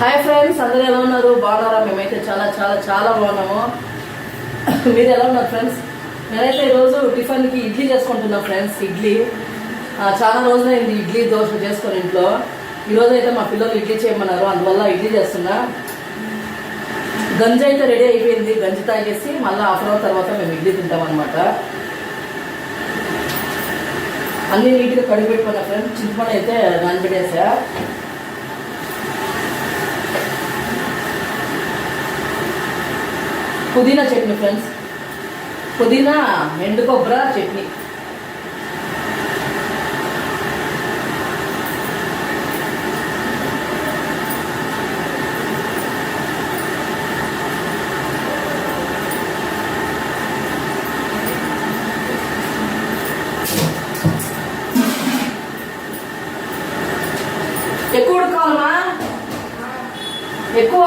Hi friends అందరూ ఎలా ఉన్నారు? బాగున్నారా? మేమైతే చాలా చాలా చాలా బాగున్నాము. మీరు ఎలా ఉన్నారు ఫ్రెండ్స్ నేనైతే ఈరోజు టిఫిన్కి ఇడ్లీ చేసుకుంటున్నా ఫ్రెండ్స్ ఇడ్లీ. చాలా చాలా రోజులైంది ఇడ్లీ దోశ చేసుకుని ఇంట్లో. ఈరోజు అయితే మా పిల్లలు ఇడ్లీ చేయమన్నారు అందువల్ల ఇడ్లీ చేస్తున్నా. గంజి అయితే రెడీ అయిపోయింది గంజి తాగేసి మళ్ళీ హాఫ్ అవర్ తర్వాత మేము ఇడ్లీ తింటాం అనమాట అన్ని నీట్గా కడిగి పెట్టుకున్నా ఫ్రెండ్స్ చింతపండు అయితే నానబెట్టేసా. పుదీనా చట్నీ ఫ్రెండ్స్ పుదీనా ఎండు కొబ్బరి చట్నీ. ఎక్కువ ఉడకాలమా ఎక్కువ?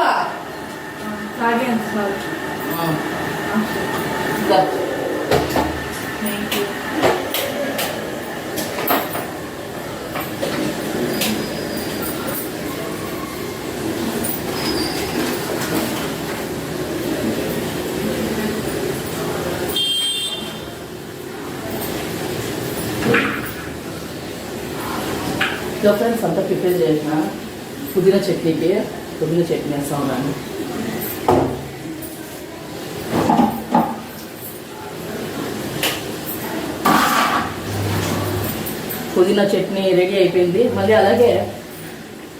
సార్ ఆ, ఇంకా. థ్యాంక్ యూ ఇదో ఫ్రెండ్స్ అంతా ప్రిపేర్ చేసిన పుదీనా చట్నీకి పుదీనా చట్నీ వేస్తా ఉన్నాను పుదీనా చట్నీ రెడీ అయిపోయింది. మళ్ళీ అలాగే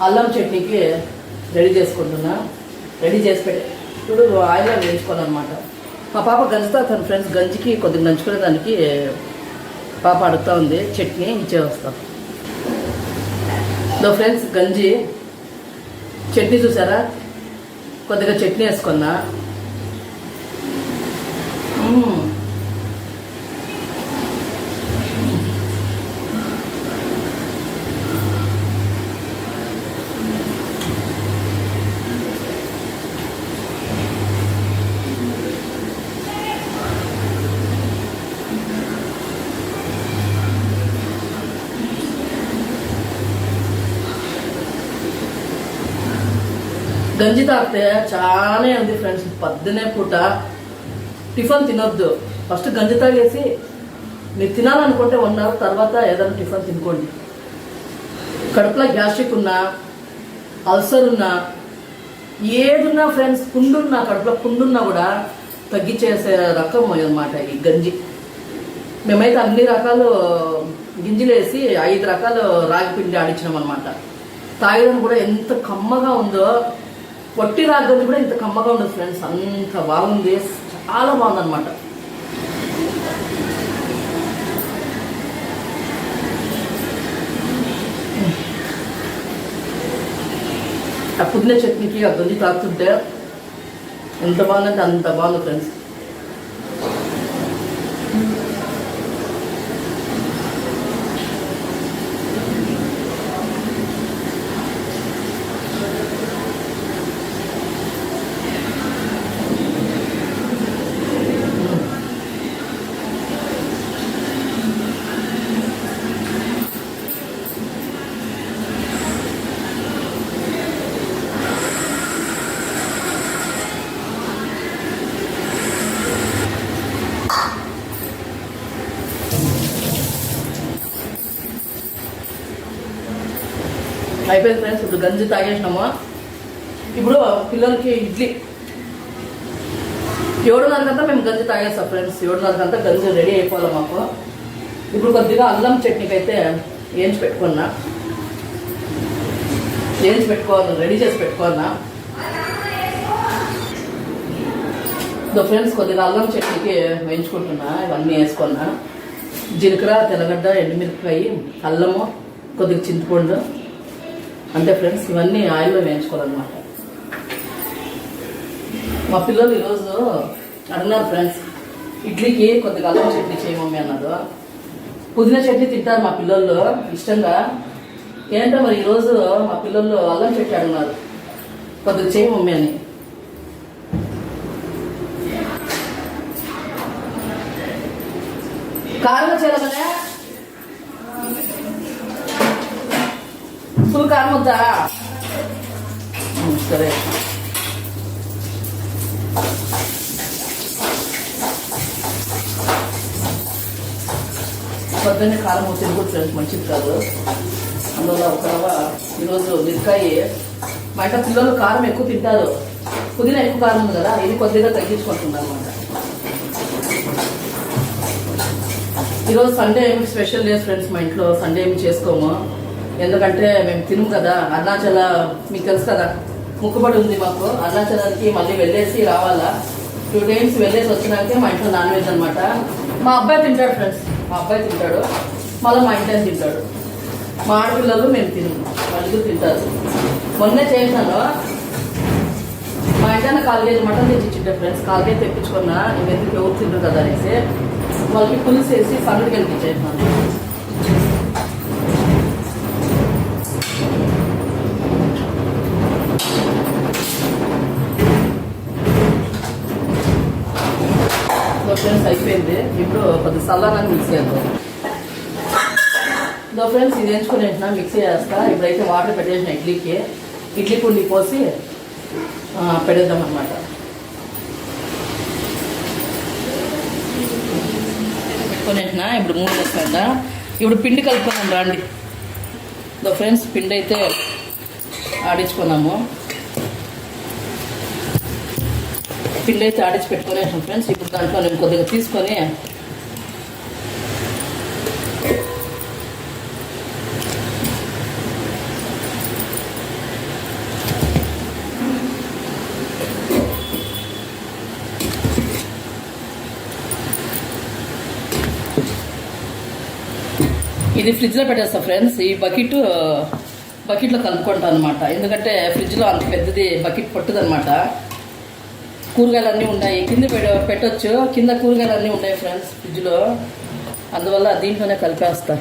అల్లం చట్నీకి రెడీ చేసుకుంటున్నా. రెడీ చేసి పెట్టి ఇప్పుడు ఆయిల్ వేయించుకోవాలన్నమాట. మా పాప గంజుతా తన ఫ్రెండ్స్ గంజికి కొద్దిగా నంచుకునే దానికి పాప అడుగుతా ఉంది చట్నీ ఇచ్చే వస్తాం. లో ఫ్రెండ్స్ గంజి. చట్నీ చూసారా? కొద్దిగా చట్నీ వేసుకున్నా. గంజి తాగితే చాలానే ఉంది ఫ్రెండ్స్ పొద్దునే పూట టిఫిన్ తినొద్దు. ఫస్ట్ గంజి తాగేసి మీరు తినాలనుకుంటే వన్ అవర్ తర్వాత ఏదైనా టిఫిన్ తినుకోండి. కడుపులో గ్యాస్ట్రిక్ ఉన్నా అల్సర్ ఉన్నా ఏదున్నా ఫ్రెండ్స్ పుండున్నా కడుపులో పుండున్నా కూడా తగ్గించేసే రకం అనమాట ఈ గంజి. మేమైతే అన్ని రకాలు గింజలు వేసి ఐదు రకాలు రాగి పిండి ఆడించినాం అనమాట తాగడం కూడా ఎంత కమ్మగా ఉందో పొట్టి రాగి కూడా ఇంత కమ్మగా ఉండదు ఫ్రెండ్స్ అంత బాగుంది. చాలా బాగుంది అనమాట ఆ పుదీనా చట్నీకి ఆ గంజి తాగుతుంటే ఎంత బాగుందంటే అంత బాగుంది ఫ్రెండ్స్ అయిపోయింది ఫ్రెండ్స్ ఇప్పుడు గంజి తాగేసినాము? ఇప్పుడు పిల్లలకి ఇడ్లీ. ఏడున్నరకంతా మేము గంజి తాగేస్తాం ఫ్రెండ్స్ ఏడున్నరకంతా గంజి రెడీ అయిపోవాలి మాకు. ఇప్పుడు కొద్దిగా అల్లం చట్నీకి అయితే వేయించి పెట్టుకున్నా. వేయించి పెట్టుకోవాలి? రెడీ చేసి పెట్టుకోవాలన్నా ఇదో ఫ్రెండ్స్ కొద్దిగా అల్లం చట్నీకి వేయించుకుంటున్నా ఇవన్నీ వేసుకున్నా. జీలకర్ర తెల్లగడ్డ ఎండుమిరపకాయ అల్లము కొద్దిగా చింతపండు. అంతే ఫ్రెండ్స్ ఇవన్నీ ఆయిల్లో వేయించుకోవాలన్నమాట. మా పిల్లలు ఈరోజు అడిగినారు ఫ్రెండ్స్ ఇడ్లీకి కొద్దిగా అల్లం చట్నీ చేయమమ్మీ అన్నారు. పుదీనా చట్నీ తింటారు మా పిల్లలు ఇష్టంగా. ఏంటో మరి ఈరోజు మా పిల్లలు అల్లం చట్నీ అడిగినారు. కొద్దిగా చేయి మమ్మీ అని. కారంగా చేయాలనే ఫుల్ కారం వద్దా? సరే. పొద్దున్నే కారం తిరుగుతుంది ఫ్రెండ్స్ మంచిది కాదు. అందువల్ల ఒక రవ్వ ఈరోజు మిరకాయ మా ఇంట్లో పిల్లలు కారం ఎక్కువ తింటారు. పుదీనా ఎక్కువ కారం ఉంది కదా ఇది కొద్దిగా తగ్గించుకుంటున్నారు అనమాట ఈరోజు సండే ఏమి స్పెషల్ లేదు ఫ్రెండ్స్ మా ఇంట్లో సండే ఏమి చేసుకోము. ఎందుకంటే మేము తినము కదా. అరుణాచల మీకు తెలుసు కదా ముక్కుబడి ఉంది మాకు. అరుణాచలానికి మళ్ళీ వెళ్ళేసి రావాలా? టూ టైమ్స్ వెళ్ళేసి వచ్చినాకే మా ఇంట్లో నాన్ వెజ్ అనమాట మా అబ్బాయి తింటాడు ఫ్రెండ్స్ మా అబ్బాయి తింటాడు. మళ్ళీ మా ఇంట్లో తింటాడు. మా ఆడపిల్లలు మేము తినము. వాళ్ళు తింటారు. మొన్నే చేశాను మా ఇంట్లో కాల్ కేజీ మటన్ తెచ్చి ఇచ్చిండే ఫ్రెండ్స్ కాల్ కేజీ తెప్పించుకున్నా. ఇవెందుకు ఎవరు తింటారు కదా అనేసి. వాళ్ళకి పులుసు వేసి కలిపించేసాను ఫ్రెండ్స్ ఇప్పుడు మిక్స్ చేద్దాం. దో ఫ్రెండ్స్ ఇది ఎంచుకుని వెంటనే మిక్సీ చేస్తా. ఇప్పుడైతే వాటర్ పెట్టేసిన ఇడ్లీకి. ఇడ్లీ పిండి పోసి పెడేద్దాం అనమాట పెట్టుకొని వెంటనే ఇప్పుడు మూడు వేసుకుందా ఇప్పుడు పిండి కలుపుకుందాం రండి. దో ఫ్రెండ్స్ పిండి అయితే ఆడించుకున్నాము. పిండి అయితే ఆడించి పెట్టుకునేసాం ఫ్రెండ్స్ ఇప్పుడు దాంట్లో నేను కొద్దిగా తీసుకొని ఇది ఫ్రిడ్జ్లో పెట్టేస్తా ఫ్రెండ్స్ ఈ బకెట్ బకెట్లో కలుపుకుంటాను అనమాట ఎందుకంటే ఫ్రిడ్జ్లో అంత పెద్దది బకెట్ పట్టుదనమాట అనమాట కూరగాయలు అన్నీ ఉన్నాయి కింద పెడ- పెట్టొచ్చు. కింద కూరగాయలు అన్నీ ఉన్నాయి ఫ్రెండ్స్ ఫ్రిడ్జ్లో అందువల్ల దీంట్లోనే కలిపేస్తా.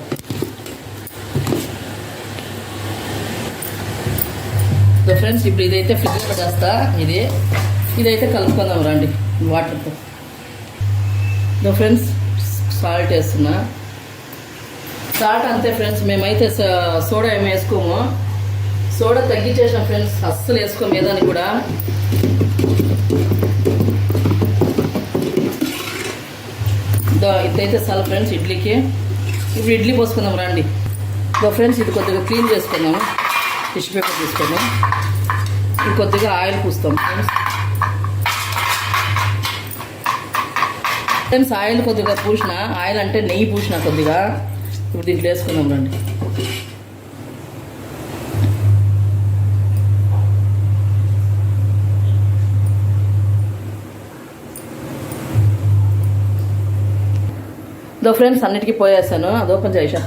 సో ఫ్రెండ్స్ ఇప్పుడు ఇదైతే ఫ్రిడ్జ్లో పెట్టేస్తా. ఇది ఇదైతే కలుపుకుందాం రండి వాటర్తో సో ఫ్రెండ్స్ సాల్ట్ వేస్తున్నా. సాల్ట్ అంతే ఫ్రెండ్స్ మేమైతే సోడా ఏమి వేసుకోము. సోడా తగ్గించేసిన ఫ్రెండ్స్ అస్సలు వేసుకోము ఏదని కూడా. ఇదైతే చాలా ఫ్రెండ్స్ ఇడ్లీకి. ఇప్పుడు ఇడ్లీ పోసుకుందాం రండి. దో ఫ్రెండ్స్ ఇది కొద్దిగా క్లీన్ చేసుకుందాం టిష్యూ పేపర్ తీసుకుందాం ఇది కొద్దిగా ఆయిల్ పూస్తాం ఫ్రెండ్స్. ఫ్రెండ్స్ ఆయిల్ కొద్దిగా పూసిన ఆయిల్ అంటే నెయ్యి పూసిన కొద్దిగా. ఇప్పుడు దీంట్లో వేసుకుందాం రండి దో ఫ్రెండ్స్ అన్నిటికీ పోయేసాను. అది ఓపెన్ చేసా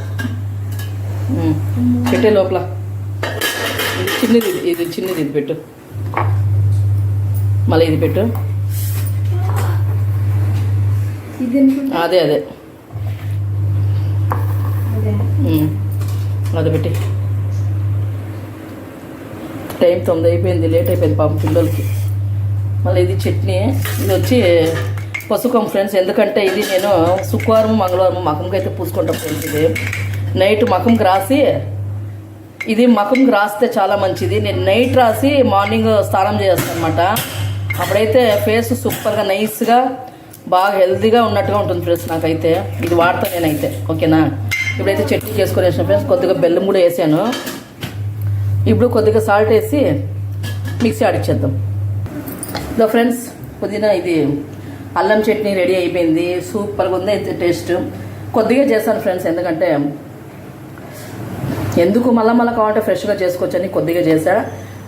పెట్టే లోపల. ఇది చిన్నది ఇది- చిన్నది ఇది పెట్టు. మళ్ళీ ఇది పెట్టు. అదే అదే. అదే అది పెట్టి. టైం తొమ్మిది అయిపోయింది లేట్ అయిపోయింది పాపం పిల్లలకి. మళ్ళీ ఇది చట్నీ ఇది వచ్చి పసుకం ఫ్రెండ్స్ ఎందుకంటే ఇది నేను శుక్రవారం మంగళవారం మకంకి అయితే పూసుకుంటాం ఫ్రెండ్స్ ఇది. నైట్ మకంకి రాసి ఇది మకంకి రాస్తే చాలా మంచిది. నేను నైట్ రాసి మార్నింగ్ స్నానం చేస్తాను అనమాట అప్పుడైతే ఫేస్ సూపర్గా నైస్గా బాగా హెల్తీగా ఉన్నట్టుగా ఉంటుంది ఫ్రెండ్స్ నాకైతే. ఇది వాడతా నేనైతే ఓకేనా ఇప్పుడైతే చట్నీ చేసుకొని వేసిన ఫ్రెండ్స్ కొద్దిగా బెల్లం కూడా వేసాను. ఇప్పుడు కొద్దిగా సాల్ట్ వేసి మిక్సీ ఆడిచ్చేద్దాం ఇదో ఫ్రెండ్స్ పుదీనా ఇది అల్లం చట్నీ రెడీ అయిపోయింది. సూపర్గా ఉంది అయితే టేస్ట్. కొద్దిగా చేశాను ఫ్రెండ్స్ ఎందుకంటే ఎందుకు మళ్ళా మళ్ళీ కావాలంటే ఫ్రెష్గా చేసుకోవచ్చని కొద్దిగా చేశా.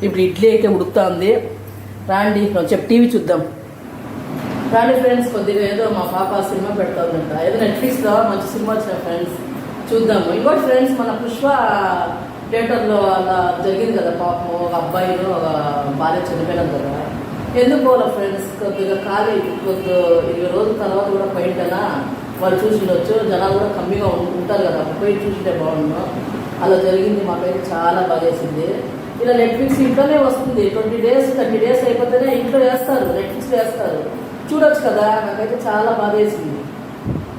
ఇప్పుడు ఇడ్లీ అయితే ఉడుకుతుంది. రాండి చెప్పి టీవీ చూద్దాం. రాండి ఫ్రెండ్స్ కొద్దిగా ఏదో మా పాప సినిమా పెడతాదంట ఏదో నెట్ఫ్లిక్స్లో మంచి సినిమా వచ్చిన ఫ్రెండ్స్. చూద్దాము. ఇంకోటి ఫ్రెండ్స్ మన పుష్ప థియేటర్లో అలా జరిగింది కదా పాపం. ఒక అబ్బాయి ఒక భార్య చనిపోయినారు కదా. ఎందుకు ఫ్రెండ్స్ కొద్దిగా ఖాళీ కొద్ది ఇరవై రోజుల తర్వాత కూడా పోయింటేనా వాళ్ళు చూసిండొచ్చు జనాలు కూడా కమ్మిగా ఉంటారు కదా. పోయి చూసింటే బాగుండు. అలా జరిగింది. మాకైతే చాలా బాగేసింది ఇలా నెట్ఫ్లిక్స్ ఇంట్లోనే వస్తుంది. ట్వంటీ డేస్ థర్టీ డేస్ అయిపోతేనే ఇంట్లో వేస్తారు. నెట్ఫ్లిక్స్ వేస్తారు. చూడొచ్చు కదా. నాకైతే చాలా బాధ వేసింది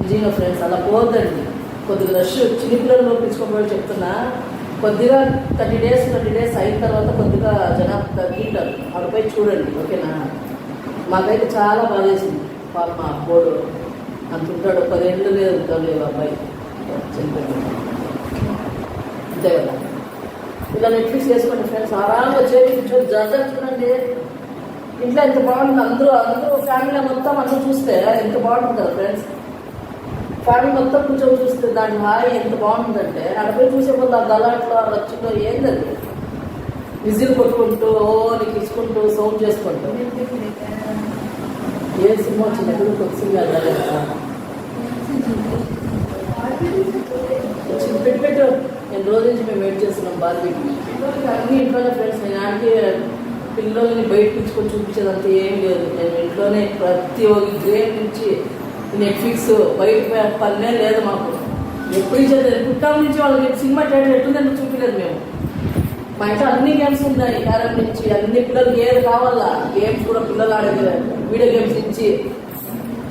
నిజంగా ఫ్రెండ్స్ అలా పోద్దండి కొద్దిగా రష్ చిన్నపిల్లలు నొప్పించుకోబోయి చెప్తున్నా కొద్దిగా థర్టీ డేస్ థర్టీ డేస్ అయిన తర్వాత కొద్దిగా జనాభా తగ్గింటారు అక్కడిపై చూడండి ఓకేనా? మాకైతే చాలా బాగా చేసింది పాప మా అబ్బోడు అంటుంటాడు పదేళ్ళు లేదు లేవు అబ్బాయి. చనిపోయింది అంతే కదా? ఇలా నెట్ఫ్లిక్స్ చేసుకోండి ఫ్రెండ్స్ ఆరాంగా చేసి జర్దర్ చూడండి. ఇంట్లో ఎంత బాగుంటుంది అందరూ అందరూ ఫ్యామిలీ మొత్తం అందరూ చూస్తే ఎంత బాగుంటుంది కదా ఫ్రెండ్స్ ఫ్యామిలీ మొత్తం కూర్చొని చూస్తే దాని హాయి ఎంత బాగుంటుందంటే అడపై చూసే ముందు ఆ గలాట్లో ఆ రచ్చులో ఏంది అది విజిల్ కొట్టుకుంటూ ఓ నీకు ఇచ్చుకుంటూ సౌండ్ చేసుకుంటూ. ఏ సినిమా వచ్చింది? ఎక్కడ కదా? వచ్చింది పెట్టి పెట్టు నేను రోజు నుంచి మేము వెయిట్ చేస్తున్నాం బార్బీకి అన్ని ఇంట్లోనే ఫ్రెండ్స్ నేను ఆడికి పిల్లల్ని బయటకు ఇచ్చుకొని చూపించేదంతా ఏం లేదు. నేను ఇంట్లోనే ప్రతి ఒక్క గేమ్ నుంచి నెట్ఫ్లిక్స్ బయట పనే లేదు మాకు. ఎప్పుడు ఇచ్చేది పుట్టాల నుంచి వాళ్ళకి సినిమా థియేటర్ ఎట్టుందని చూపించలేదు మేము. మా ఇంట్లో అన్ని గేమ్స్ ఉన్నాయి. క్యారమ్ నుంచి అన్ని పిల్లలకి ఏది కావాలా? గేమ్స్ కూడా పిల్లలు ఆడే వీడియో గేమ్స్ నుంచి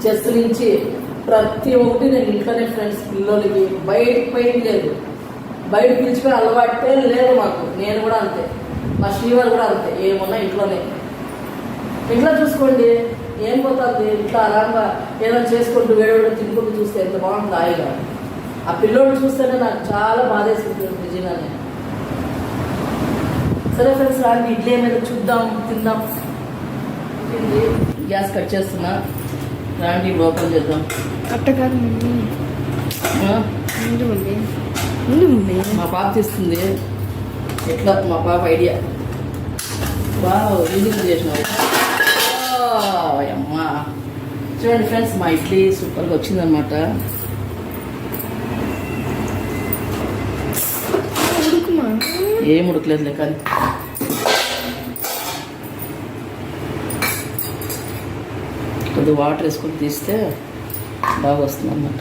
చెస్ నుంచి ప్రతి ఒక్కటి నేను ఇంట్లోనే ఫ్రెండ్స్ పిల్లలకి బయటకు పోయింది లేదు. బయట పిలిచిపోయి అలవాటే లేదు మాకు. నేను కూడా అంతే. మా శ్రీవారు కూడా అంతే. ఏమున్నా ఇంట్లోనే. ఇంట్లో చూసుకోండి. ఏం పోతుంది ఇంట్లో ఆరాంగా ఏదైనా చేసుకుంటూ వేడివేడి తినుకుంటూ చూస్తే ఎంత బాగుంటుంది హాయిగా. ఆ పిల్లోడు చూస్తేనే నాకు చాలా బాధేస్తుంది నిజంగానే. సరే ఫ్రెండ్స్ రాండి ఇడ్లీ ఏమైనా చూద్దాం తిందాం. గ్యాస్ కట్ చేస్తున్నా. రాండి ఓపెన్ చేద్దాం. అట్ట కాదు మమ్మీ ఆ? ముందు ముందు మమ్మీ మా పాప తీస్తుంది. ఎట్లా? మా పాప ఐడియా. బాగా ఈజీగా చేసినావు? అమ్మా. చూడండి ఫ్రెండ్స్ మా ఇడ్లీ సూపర్గా వచ్చిందనమాట ఏం ఉడకలేదులే కానీ. కొద్దిగా వాటర్ వేసుకొని తీస్తే బాగా వస్తుంది అన్నమాట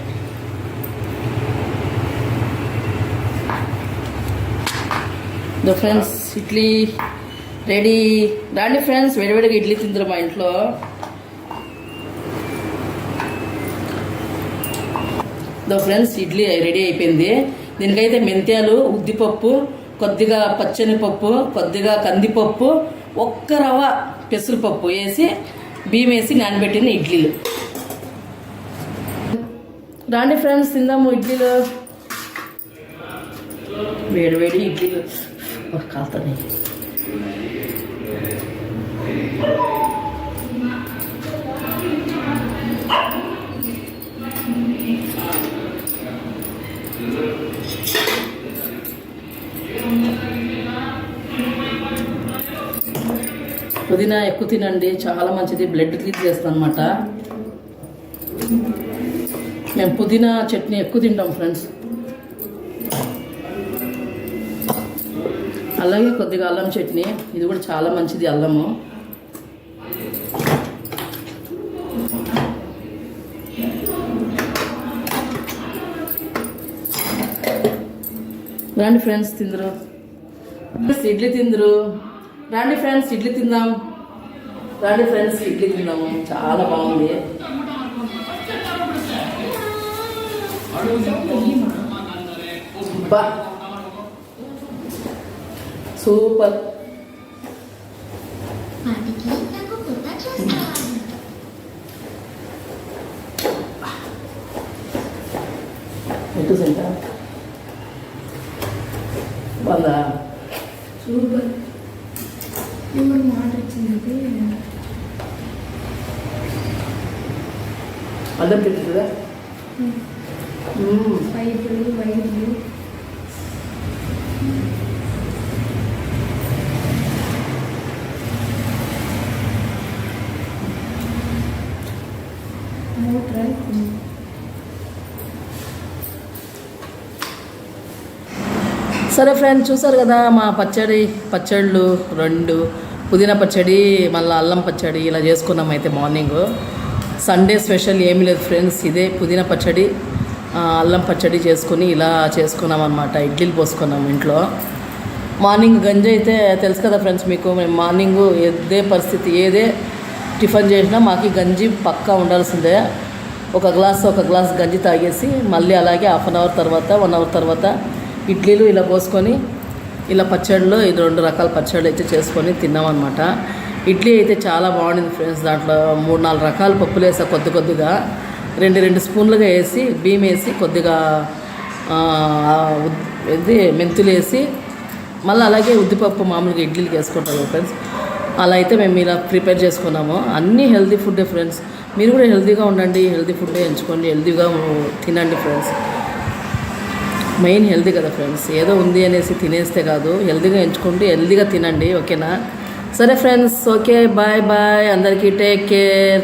ఫ్రెండ్స్ ఇడ్లీ రెడీ. రాండి ఫ్రెండ్స్ వేడివేడిగా ఇడ్లీ తిందరు మా ఇంట్లో. దో ఫ్రెండ్స్ ఇడ్లీ రెడీ అయిపోయింది. దీనికైతే మెంత్యాలు ఉద్దిపప్పు కొద్దిగా పచ్చని పప్పు కొద్దిగా కందిపప్పు ఒక్క రవ్వ పెసరపప్పు వేసి బియ్యం వేసి నానబెట్టిన ఇడ్లీలు. రాండి ఫ్రెండ్స్ తిందాము ఇడ్లీలు. వేడి వేడి ఇడ్లీలు కాలుతాయి పుదీనా ఎక్కువ తినండి చాలా మంచిది. బ్లడ్ క్లీన్ చేస్తుంది అనమాట మేము పుదీనా చట్నీ ఎక్కువ తింటాం ఫ్రెండ్స్ అలాగే కొద్దిగా అల్లం చట్నీ. ఇది కూడా చాలా మంచిది అల్లము. రండి ఫ్రెండ్స్ తిందరు. ఇడ్లీ తిందరు. రండి ఫ్రెండ్స్ ఇడ్లీ తిందాం. రండి ఫ్రెండ్స్ ఇడ్లీ తిందాము. చాలా బాగుంది. బా. సూపర్. ఎటు సెంట? బాగుందా సూపర్. ఎవరు మాట వచ్చింది అల్లం పెట్టుతుందా పైపులు సరే ఫ్రెండ్స్ చూసారు కదా మా పచ్చడి పచ్చళ్ళు రెండు పుదీనా పచ్చడి మళ్ళీ అల్లం పచ్చడి ఇలా చేసుకున్నాం అయితే మార్నింగ్ సండే స్పెషల్ ఏమీ లేదు ఫ్రెండ్స్ ఇదే పుదీనా పచ్చడి అల్లం పచ్చడి చేసుకుని ఇలా చేసుకున్నాం అనమాట ఇడ్లీలు పోసుకున్నాం ఇంట్లో. మార్నింగ్ గంజి అయితే తెలుసు కదా ఫ్రెండ్స్ మీకు మేము మార్నింగ్ ఏదే పరిస్థితి ఏదే టిఫిన్ చేసినా మాకు గంజి పక్కా ఉండాల్సిందే. ఒక గ్లాస్ ఒక గ్లాస్ గంజి తాగేసి మళ్ళీ అలాగే హాఫ్ అన్ అవర్ తర్వాత వన్ అవర్ తర్వాత ఇడ్లీలు ఇలా పోసుకొని ఇలా పచ్చడిలో ఇది రెండు రకాల పచ్చళ్ళు అయితే చేసుకొని తిన్నామన్నమాట. ఇడ్లీ అయితే చాలా బాగుండింది ఫ్రెండ్స్ దాంట్లో. మూడు నాలుగు రకాల పప్పులు వేసా కొద్ది కొద్దిగా. రెండు రెండు స్పూన్లుగా వేసి బియ్యం వేసి కొద్దిగా ఇది మెంతులు వేసి మళ్ళీ అలాగే ఉద్దిపప్పు మామూలుగా ఇడ్లీలకి వేసుకుంటారు ఫ్రెండ్స్. అలా అయితే మేము ఇలా ప్రిపేర్ చేసుకున్నాము. అన్నీ హెల్తీ ఫుడ్డే ఫ్రెండ్స్. మీరు కూడా హెల్తీగా ఉండండి హెల్తీ ఫుడ్డే ఎంచుకోండి హెల్తీగా తినండి ఫ్రెండ్స్. మెయిన్ హెల్దీ కదా ఫ్రెండ్స్. ఏదో ఉంది అనేసి తినేస్తే కాదు. హెల్దీగా ఎంచుకుంటూ హెల్దీగా తినండి ఓకేనా? సరే ఫ్రెండ్స్ ఓకే బాయ్ బాయ్. అందరికీ టేక్ కేర్.